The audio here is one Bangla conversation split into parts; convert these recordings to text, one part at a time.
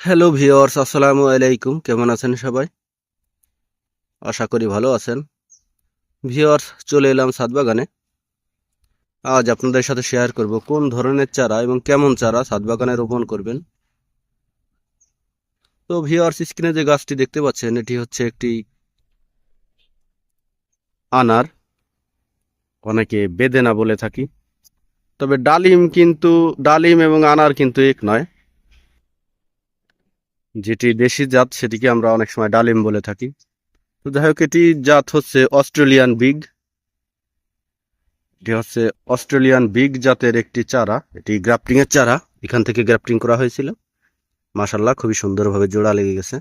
হ্যালো ভিওর্স আসসালামু আলাইকুম। কেমন আছেন সবাই? আশা করি ভালো আছেন। ভিওর্স চলে এলাম ছাদ বাগানে আজ আপনাদের সাথে শেয়ার করব কোন ধরনের চারা এবং কেমন চারা ছাদ বাগানে রোপণ করবেন। তো ভিওর্স স্ক্রিনে যে গাছটি দেখতে পাচ্ছেন, এটি হচ্ছে একটি আনার। অনেকে বেদেনা বলে থাকি। তবে ডালিম কিন্তু, ডালিম এবং আনার কিন্তু এক নয়। যেটি দেশি জাত, সেটিকে আমরা অনেক সময় ডালিম বলে থাকি। তো যাই হোক, এটি জাত হচ্ছে অস্ট্রেলিয়ান বিগ। এটি হচ্ছে অস্ট্রেলিয়ান বিগ জাতের একটি চারা। এটি গ্রাফটিং এর চারা। এখান থেকে গ্রাফটিং করা হয়েছিল। মাশাল্লাহ খুবই সুন্দরভাবে জোড়া লেগে গেছে।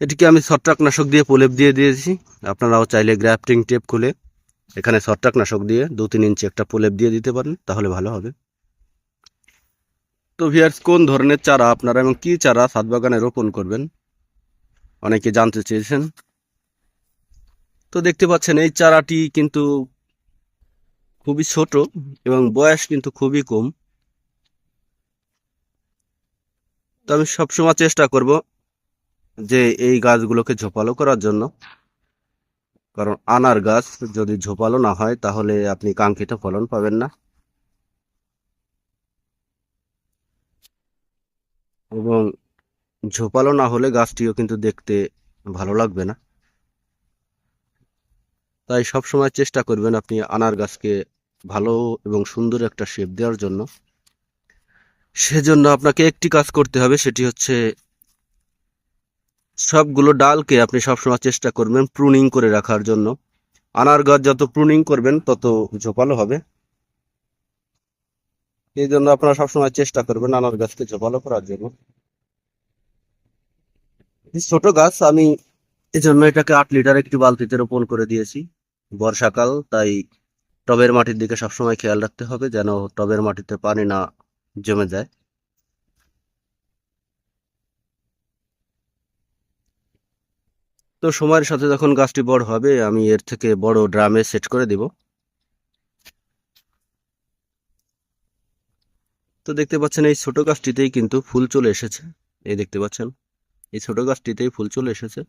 এটিকে আমি ছত্রাকনাশক দিয়ে প্রলেপ দিয়ে দিয়েছি। আপনারাও চাইলে গ্রাফটিং টেপ খুলে এখানে ছত্রাকনাশক দিয়ে দু তিন ইঞ্চি একটা প্রলেপ দিয়ে দিতে পারেন, তাহলে ভালো হবে। তো ভিয়ার্স কোন ধরনের চারা আপনারা এবং কি চারা ছাদ বাগানে রোপণ করবেন? অনেকে জানতে চেয়েছেন। তো দেখতে পাচ্ছেন, এই চারাটি কিন্তু খুবই ছোট এবং বয়স কিন্তু খুবই কম। তো আমি সবসময় চেষ্টা করব যে এই গাছগুলোকে ঝোপালো করার জন্য। কারণ আনার গাছ যদি ঝোপালো না হয়, তাহলে আপনি কাঙ্ক্ষিত ফলন পাবেন না। এবং ঝোপালো না হলে গাছটিও কিন্তু দেখতে ভালো লাগবে না। তাই সব সময় চেষ্টা করবেন আপনি আনার গাছকে ভালো এবং সুন্দর একটা শেপ দেওয়ার জন্য। সেজন্য আপনাকে একটি কাজ করতে হবে, সেটি হচ্ছে সবগুলো ডালকে আপনি সবসময় চেষ্টা করবেন প্রুনিং করে রাখার জন্য। আনার গাছ যত প্রুনিং করবেন, তত ঝোপালো হবে। এই জন্য আপনারা সবসময় চেষ্টা করবেন আনার গাছকে ভালো করার জন্য। ছোট গাছ আমি এই জন্য এটাকে আট লিটার একটি বালতিতে রোপণ করে দিয়েছি। বর্ষাকাল, তাই টবের মাটির দিকে সবসময় খেয়াল রাখতে হবে যেন টবের মাটিতে পানি না জমে যায়। তো সময়ের সাথে যখন গাছটি বড় হবে, আমি এর থেকে বড় ড্রামে সেট করে দিব। তো দেখতে পাচ্ছেন এই ছোট গাছটিতেই কিন্তু ফুল চলে এসেছে। এই দেখতে পাচ্ছেন, এই ছোট গাছটিতেই ফুল চলে এসেছে।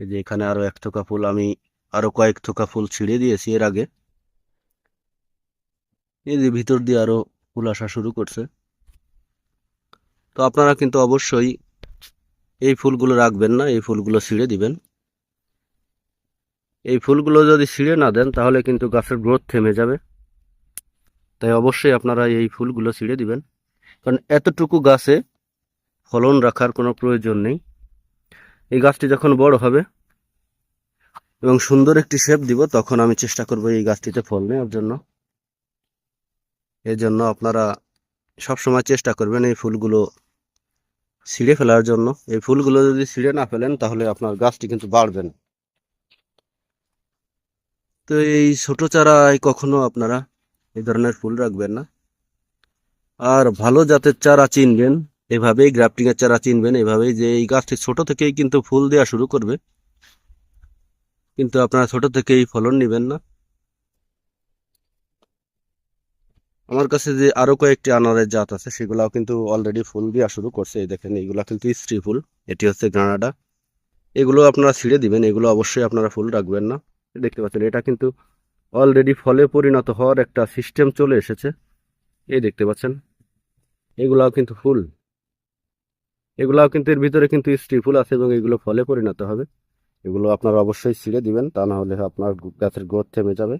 এই যে এখানে আরও এক থোকা ফুল, আমি আরও কয়েক থোকা ফুল ছিঁড়ে দিয়েছি এর আগে। এই যে ভিতর দিয়ে আরও ফুল আসা শুরু করছে। তো আপনারা কিন্তু অবশ্যই এই ফুলগুলো রাখবেন না, এই ফুলগুলো ছিঁড়ে দিবেন। এই ফুলগুলো যদি ছিঁড়ে না দেন, তাহলে কিন্তু গাছের গ্রোথ থেমে যাবে। তাই অবশ্যই আপনারা এই ফুলগুলো ছিঁড়ে দিবেন। কারণ এতটুকু গাছে ফলন রাখার কোনো প্রয়োজন নেই। এই গাছটি যখন বড় হবে এবং সুন্দর একটি শেপ দিব, তখন আমি চেষ্টা করব এই গাছটিতে ফল নেওয়ার জন্য। এই জন্য আপনারা সবসময় চেষ্টা করবেন এই ফুলগুলো ছিঁড়ে ফেলার জন্য। এই ফুলগুলো যদি ছিঁড়ে না ফেলেন, তাহলে আপনার গাছটি কিন্তু বাড়বে না। তো এই ছোট চারায় কখনো আপনারা এই ধরনের ফুল রাখবেন না। আর ভালো জাতের চারা চিনবেন, এভাবেই গ্রাফটিং এর চারা চিনবেন, এভাবেই যে এই গাছটি ছোট থেকেই কিন্তু ফুল দেওয়া শুরু করবে। কিন্তু আপনারা ছোট থেকেই ফলন নেবেন না। আমার কাছে যে আরও কয়েকটি আনারের জাত আছে, সেগুলাও কিন্তু অলরেডি ফুল দেওয়া শুরু করছে। এই দেখেন এগুলা কিন্তু স্ত্রী ফুল। এটি হচ্ছে গ্রানাডা এগুলো আপনারা ছিঁড়ে দিবেন, এগুলো অবশ্যই আপনারা ফুল রাখবেন না। দেখতে পাচ্ছেন, এটা কিন্তু অলরেডি ফলে পরিণত হওয়ার একটা সিস্টেম চলে এসেছে। এই দেখতে পাচ্ছেন? এগুলাও কিন্তু ফুল। এগুলাও কিন্তু এর ভিতরে কিন্তু স্ত্রী ফুল আছে এবং এগুলো ফলে পরিণত হবে। এগুলো আপনারা অবশ্যই ছিঁড়ে দিবেন, তা না হলে আপনার গাছের গ্রোথ থেমে যাবে।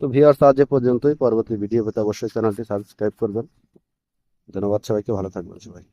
তো ভিউয়ার্স, আজ এ পর্যন্তই। পরবর্তী ভিডিও পেতে অবশ্যই চ্যানেলটি সাবস্ক্রাইব করবেন। ধন্যবাদ সবাইকে, ভালো থাকবেন সবাই।